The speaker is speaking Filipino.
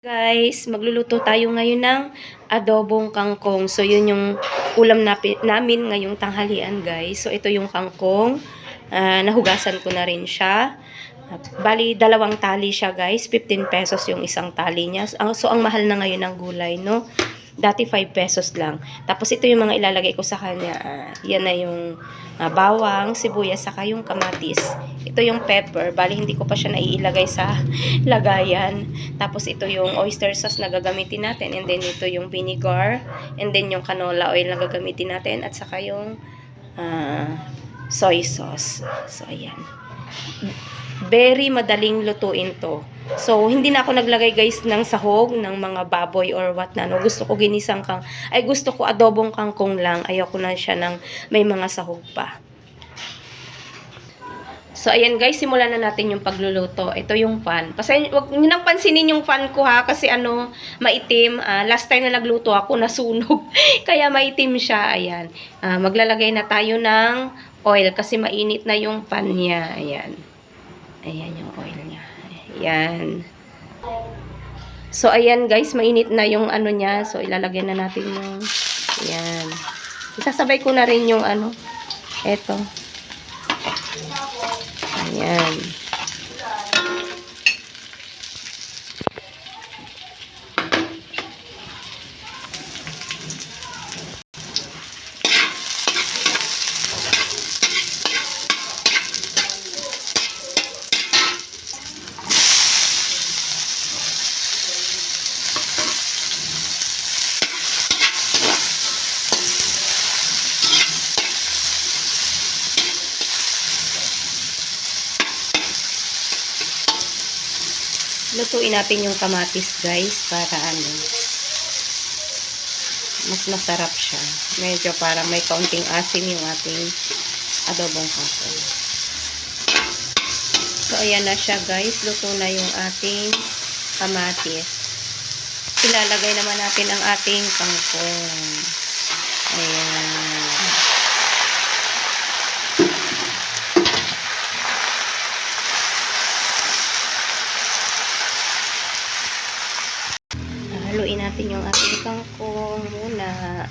Guys, magluluto tayo ngayon ng adobong kangkong. So, yun yung ulam namin ngayong tanghalian, guys. So, ito yung kangkong. Ah, nahugasan ko na rin siya. Bali, dalawang tali siya, guys. 15 pesos yung isang tali niya. Ang- So, ang mahal na ngayon ng gulay, no? Dati 5 pesos lang. Tapos, ito yung mga ilalagay ko sa kanya. Ah, yan na yung ah, bawang, sibuyas, saka yung kamatis. Ito yung pepper. Bali, hindi ko pa siya naiilagay sa lagayan. Tapos ito yung oyster sauce na gagamitin natin. And then ito yung vinegar. And then yung canola oil na gagamitin natin. At saka yung ah, soy sauce. So, ayan. Very madaling lutuin to. So, hindi na ako naglagay guys ng sahog, ng mga baboy or what na. No? Gusto ko ginisang kang, ay gusto ko adobong kangkong lang. Ayoko na siya ng may mga sahog pa. So, ayan guys, simulan na natin yung pagluluto. Ito yung pan. Pasay, wag niyo nang pansinin yung pan ko ha, kasi ano, maitim. Ah, last time na nagluto ako, nasunog. Kaya maitim siya, ayan. Ah, maglalagay na tayo ng oil kasi mainit na yung pan niya. Ayan. Ayan yung oil niya. Ayan. So, ayan guys, mainit na yung ano niya. So, ilalagay na natin yung, ayan. Isasabay ko na rin yung ano, eto. Ayan. Lutuin natin yung kamatis, guys, para ano, mas masarap siya. Medyo parang may kaunting asim yung ating adobong kangkong. So, ayan na siya, guys. Luto na yung ating kamatis. Ilalagay naman natin ang ating kangkong. Ayan. Haluin natin yung ating kangkong muna.